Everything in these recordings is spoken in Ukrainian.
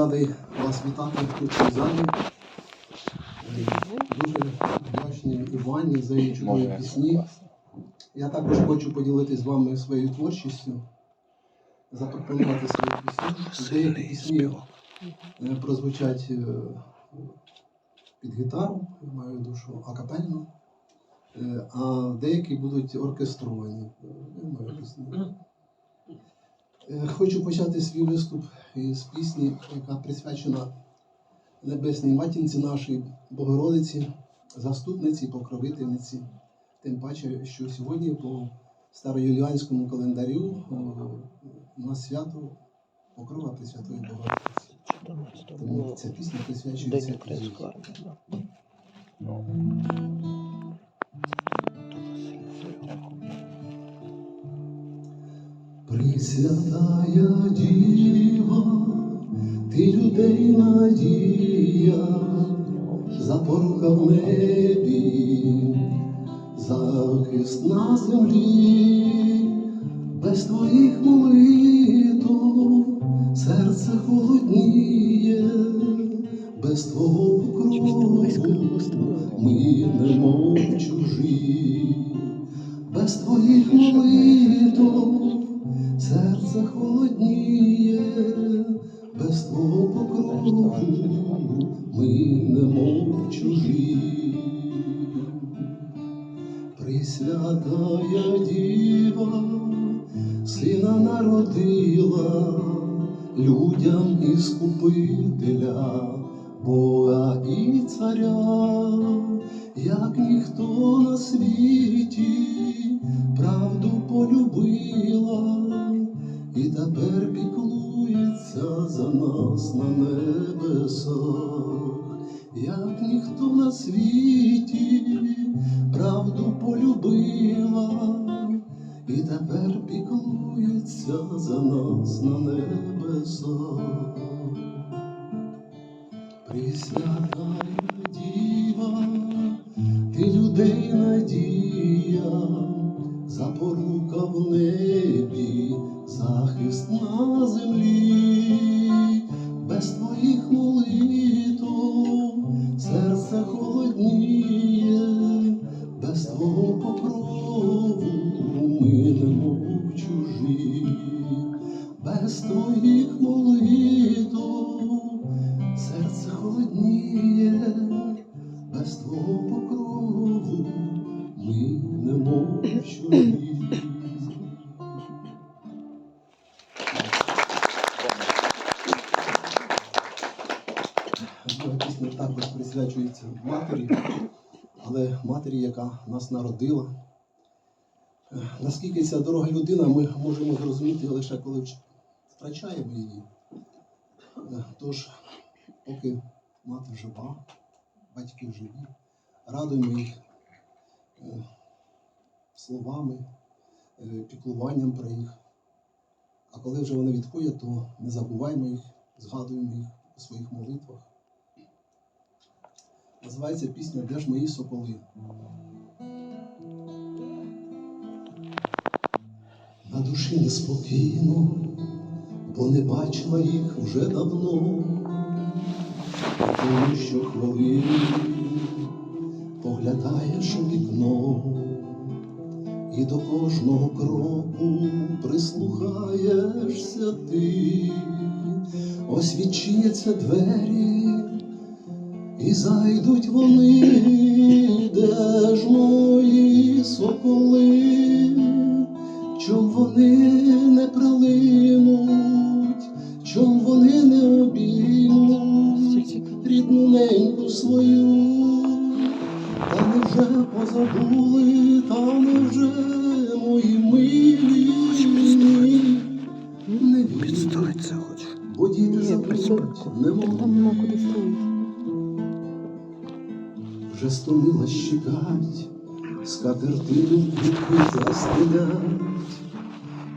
Радий вас вітати тут в залі. Дуже вдячний Івані за її чудові пісні. Я також хочу поділитися з вами своєю творчістю, запропонувати свої пісні. Деякі пісні е, прозвучать е, під гітару, я маю душу акапельно, е, а деякі будуть оркестровані. Я маю пісні. Хочу почати свій виступ із пісні, яка присвячена Небесній Матінці нашій Богородиці, заступниці, покровительниці. Тим паче, що сьогодні по староюліанському календарю у нас свято Покрова Пресвятої Богородиці. Тому ця пісня присвячується Пресвятая Діва, ти людей надія, запорука в небі, захист на землі, без твоїх молитв серце холодніє, без твого покрову ми немов чужі, без твоїх молитв серце холодніє, без твого покрову ми немов чужі. Пресвятая Діва, сина народила людям іскупителя, Бога і царя, як ніхто на світі правду полюбила, і тепер піклується за нас на небесах, як ніхто на світі правду полюбила, і тепер піклується за нас на небесах. Пресвятая без твоїх молитв серце холодніє, без твого покрову ми немов чужі. Пісня також присвячується матері, але матері, яка нас народила. Наскільки ця дорога людина, ми можемо зрозуміти лише коли втрачаємо її. Е, Тож, поки мати жива, батьки живі, радуємо їх е, словами, е, піклуванням про їх. А коли вже вони відходять, то не забуваємо їх, згадуємо їх у своїх молитвах. Називається пісня Де ж мої соколи? На душі неспокійно, бо не бачила їх вже давно, тому що хвилини поглядаєш у вікно, і до кожного кроку прислухаєшся ти, ось відчиняться двері, і зайдуть вони,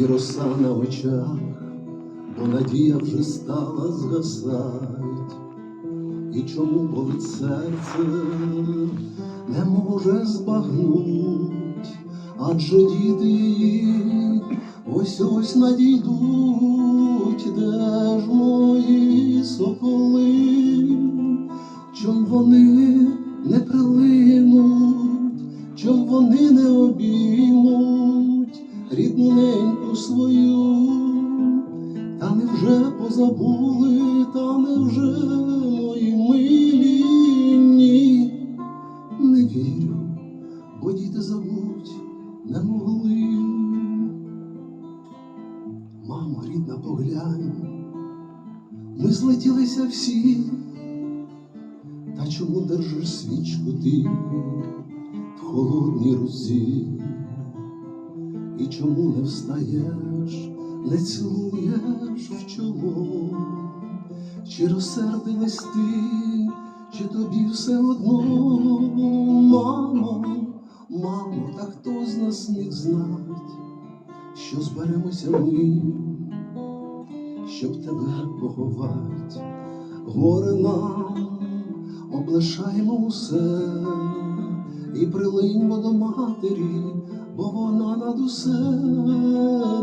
і роса на очах, бо надія вже стала згасать. І чому болить серце, не може збагнуть, адже діти її ось ось надійдуть, де ж Мамо, рідна, поглянь, ми злетілися всі, та чому держиш свічку ти в холодній руці? І чому не встаєш, не цілуєш в чоло? Чи розсердилась ти, чи тобі все одно, мамо, мамо, та хто з нас міг знать, що зберемося ми, щоб тебе поховать, горе нам облишаємо усе. І прилиньмо до матері, бо вона над усе,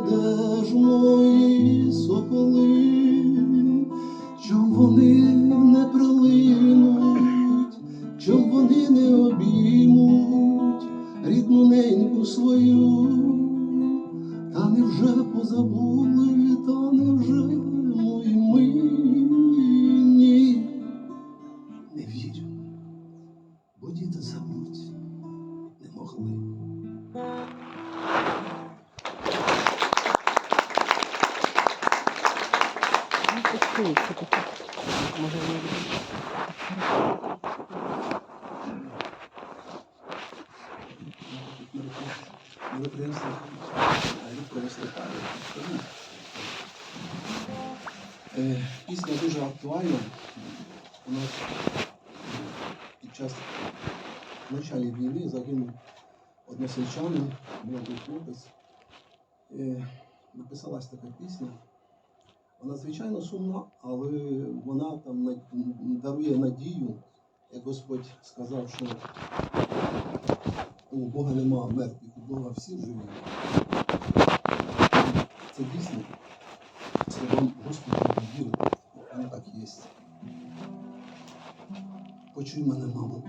де ж мої соколи, чом вони не прилинуть, Рідко виступає. Е, Пісня дуже актуальна. У нас під час началі війни загинув односельчанин, молодий хлопець. Е, Написалась така пісня. Вона звичайно сумна, але вона там дарує надію, як Господь сказав, що у Бога нема мертвих, у Бога всі живі. Це дійсно словам Господа вірити. Воно так є. Почуй мене, мамо.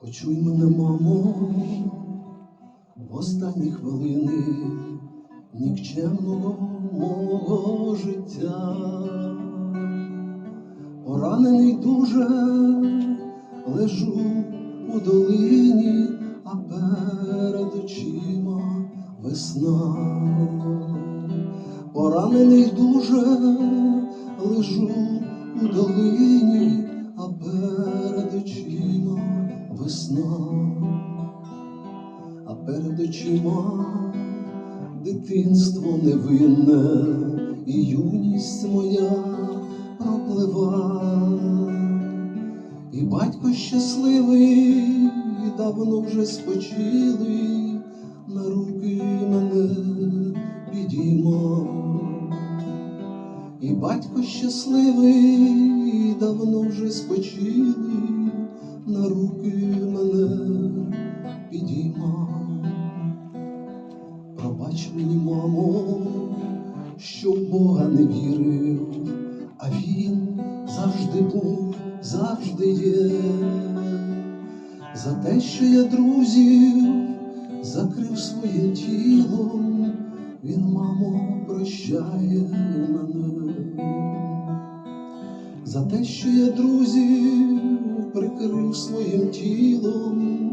Почуй мене, мамо, в останні хвилини нікчемного мого життя. Поранений дуже лежу у долині, а перед очима весна. Поранений дуже лежу у долині, а перед очима весна, а перед очима дитинство невинне і юність моя проплива. І батько щасливий, і давно вже спочили, на руки мене підіймав. І батько щасливий, і давно вже спочили, на руки мене підіймав. Пробач мені, мамо, що в Бога не вірив, завжди був, завжди є. За те, що я друзів закрив своїм тілом, він, мамо, прощає мене. За те, що я друзів прикрив своїм тілом,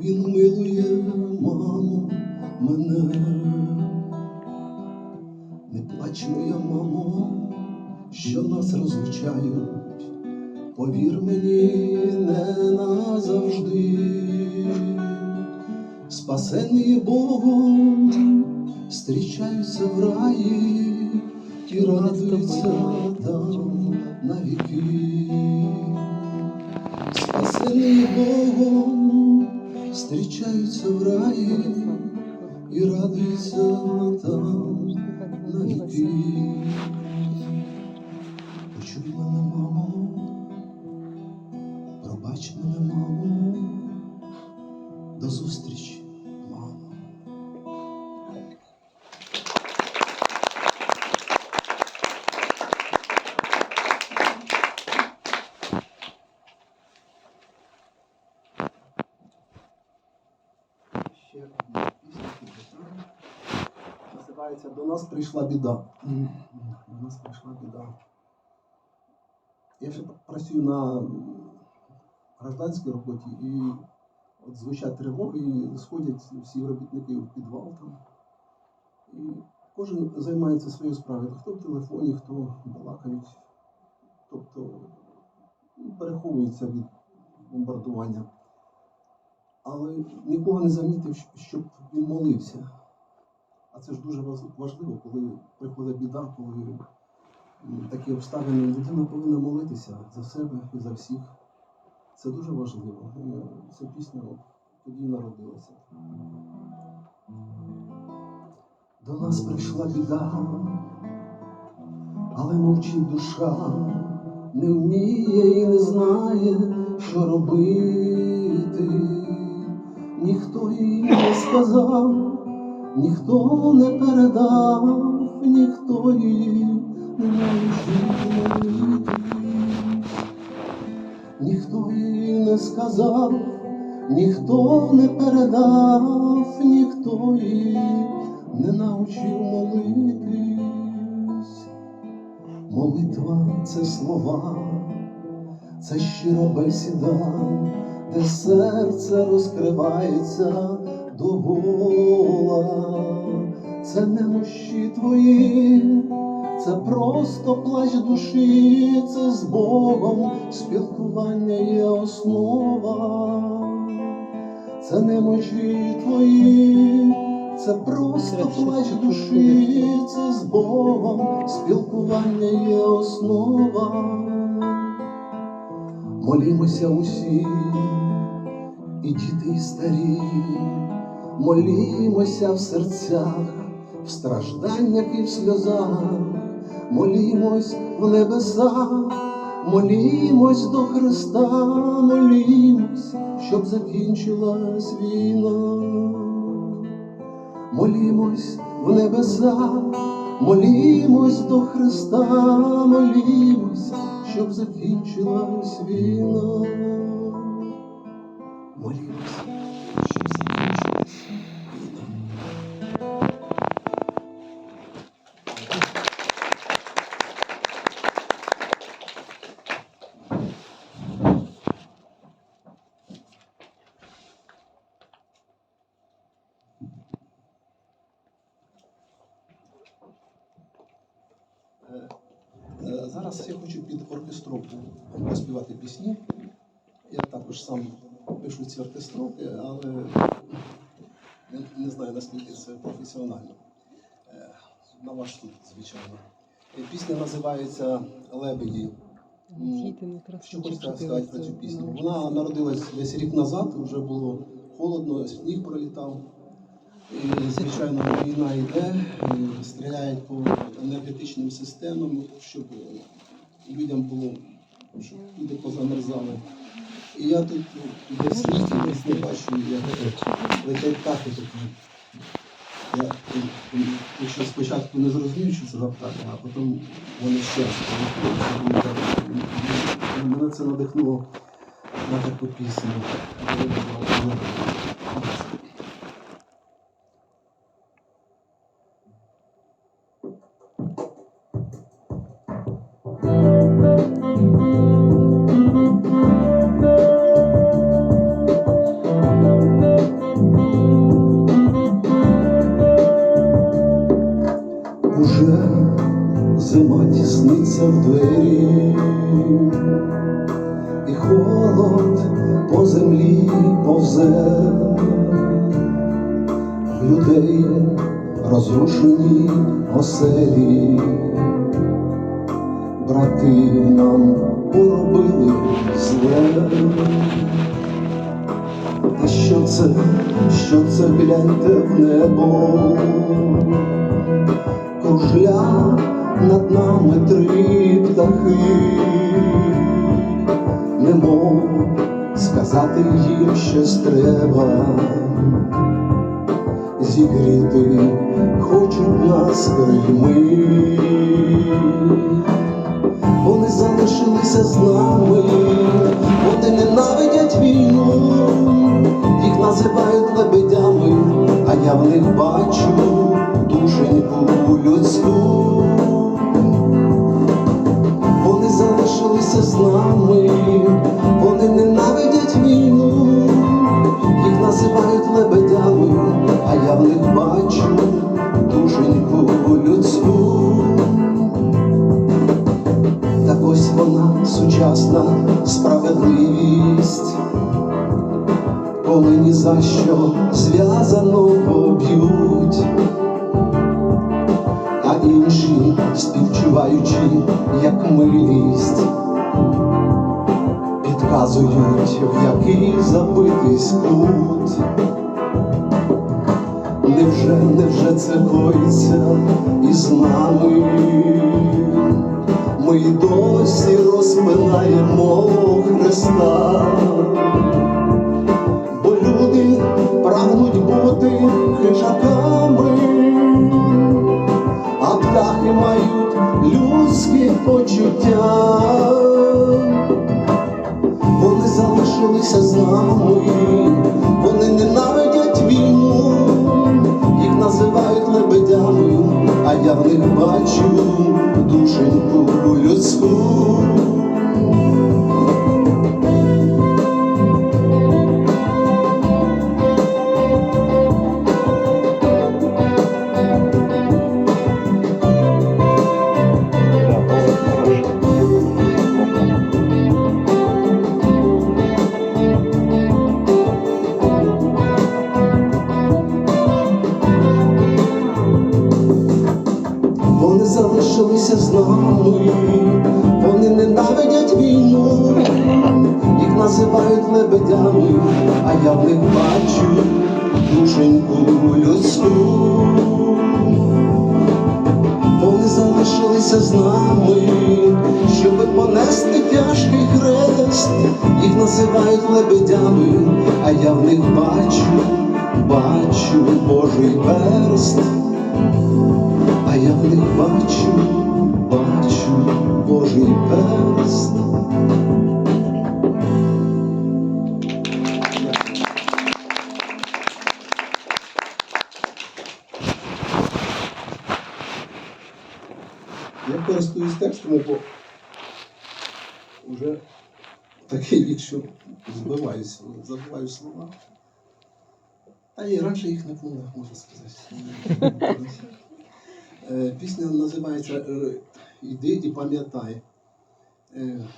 він милує, мамо, мене. Не плач, моя мамо, що нас розлучають, повір мені, не назавжди. Спасений Богом, зустрічаються в раї, ті радуються там навіки. Спасений Богом, зустрічаються в раї і радуються там навіки. Почуй мене, пробач мене, мамо, до зустрічі, мамо. Ще одна пісня називається До нас прийшла біда. До нас прийшла біда. Я ще працюю на гражданській роботі і от звучать тривоги, і сходять всі робітники в підвал там. І кожен займається своєю справою. Хто в телефоні, хто балакають. Тобто ну, переховується від бомбардування. Але нікого не замітив, щоб він молився. А це ж дуже важливо, коли приходить біда, коли такі обставини, людина повинна молитися за себе і за всіх. Це дуже важливо. І Ця пісня тоді народилася. До нас прийшла біда, але мовчить душа, не вміє і не знає, що робити. Ніхто їй не сказав, ніхто не передав, ніхто її не молити. Ніхто їй не сказав, ніхто не передав, ніхто їй не навчив молитись. Молитва це слова, це щира бесіда, де серце розкривається до гола. Це немощі твої, це просто плач душі, це з Богом спілкування є основа. Це немощі твої, це просто плач душі, це з Богом спілкування є основа. Молімося усі, і діти, і старі, молімося в серцях, в стражданнях і в сльозах, молімось в небесах, молімось до Христа, молімось, щоб закінчилась війна. Молімось в небесах, молімось до Христа, молімось, щоб закінчилась війна. Молімось, Зараз я хочу під оркестровку поспівати пісні. Я також сам пишу ці оркестровки, але не, не знаю наскільки це професіонально. Е, На ваш суд, звичайно. Е, Пісня називається Лебеді. Не Що хочете сказати про цю пісню? Вона народилась десь рік назад, вже було холодно, сніг пролітав. І, звичайно, війна йде, стріляють по енергетичним системам, щоб людям було, щоб люди позамерзали. І я тут ну, іде сніг, і десь не бачу, як летять птахи такі. Я ще спочатку не зрозумів, що це за птахи, а потім вони ще Мене це надихнуло на таку пісню. Уже зима тісниться в двері, і холод по землі повзе, людей розрушені оселі, брати нам поробили зле. Та що це, що це гляньте в небо? Кружля над нами три птахи, немов сказати їм щось треба, зігріти хочуть нас крильми, вони залишилися з нами, вони ненавидять війну, їх називають лебедями, а я в них бачу душеньку людську, вони залишилися з нами, вони ненавидять війну, їх називають лебедями, а я в них бачу душеньку людську. Так ось вона сучасна справедливість. Коли ні за що зв'язано поб'ють співчуваючи, як милість, підказують, в який забитись кут. Невже, невже це коїться із нами? Ми й досі розпинаємо Христа, бо люди прагнуть бути хижаками, мають людські почуття. Вони залишилися з нами, вони ненавидять війну, їх називають лебедями, а я в них бачу душеньку людську. Залишилися з вони ненавидять війну, їх називають лебедями, а я в них бачу душеньку людську. Вони залишилися з нами, щоби понести тяжкий хрест, їх називають лебедями, а я в них бачу, бачу Божий перст. А я в них бачу, бачу Божий перст. Я користуюсь текстом, бо вже такий вік, що збиваюся, забуваю слова. Та і раніше їх не було, можна сказати. Е, Пісня називається Іди і пам'ятай. Е,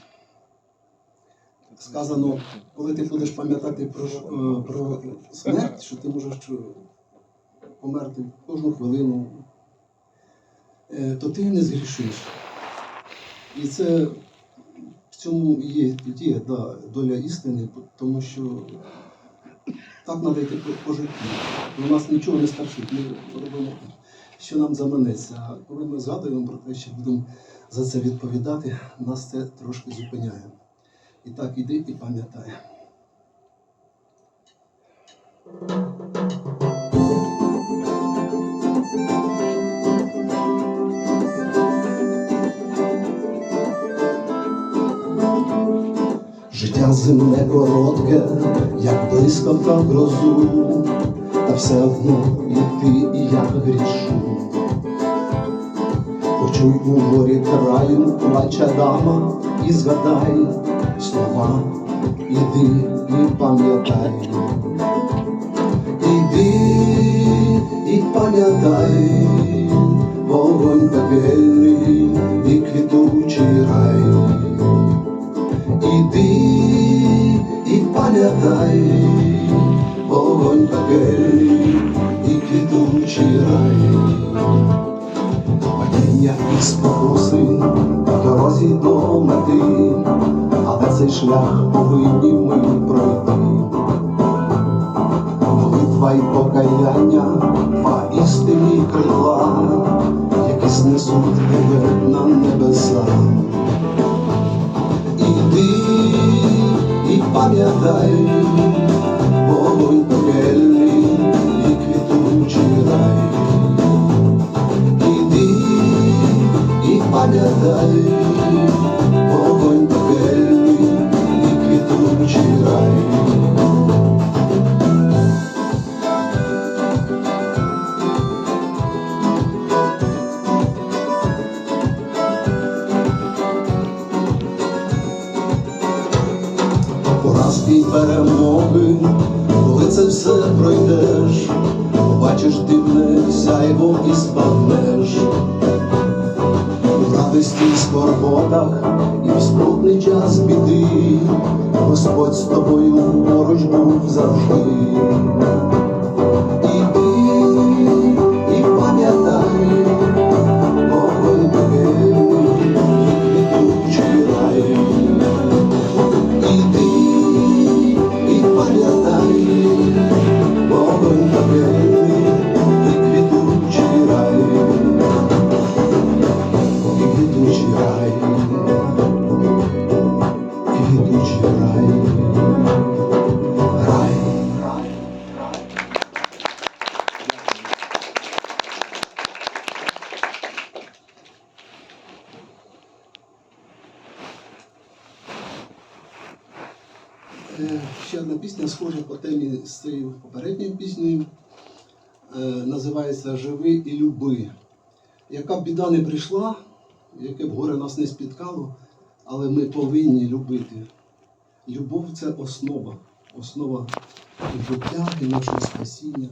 Сказано, коли ти будеш пам'ятати про, е, про смерть, що ти можеш е, померти кожну хвилину, то ти не згрішиш. І це в цьому є, є да, доля істини, тому що так треба йти по житті. У нас нічого не старшить, ми робимо, що нам заманеться. А коли ми згадуємо про те, що будемо за це відповідати, нас це трошки зупиняє. І так, іди і пам'ятай. Життя земне коротке, як блискавка в грозу, та все одно і ти, і я грішу. Почуй у морі краю плача дама і згадай слова, іди і пам'ятай. Іди і пам'ятай, вогонь пекельний і квітучий рай. Іди і пам'ятай, вогонь пекельний квітучий рай. Падіння і спокуси на дорозі до мети, але цей шлях повинні ми пройти. Молитва й покаяння, два істинні крила, які знесуть тебе на небеса. Іди і пам'ятай, вогонь пекельний пам'ятай, вогонь пекельний і квітучий рай. Поразки перемоги, коли це все пройдеш, побачиш дивне сяйво і спаднеш. Радості і скорботах, і в скрутний час біди, Господь з тобою поруч був завжди. Одна схожа по темі з цією попередньою піснею. Називається Живи і люби. Яка б біда не прийшла, яке б горе нас не спіткало, але ми повинні любити. Любов це основа, основа життя, і нашого спасіння.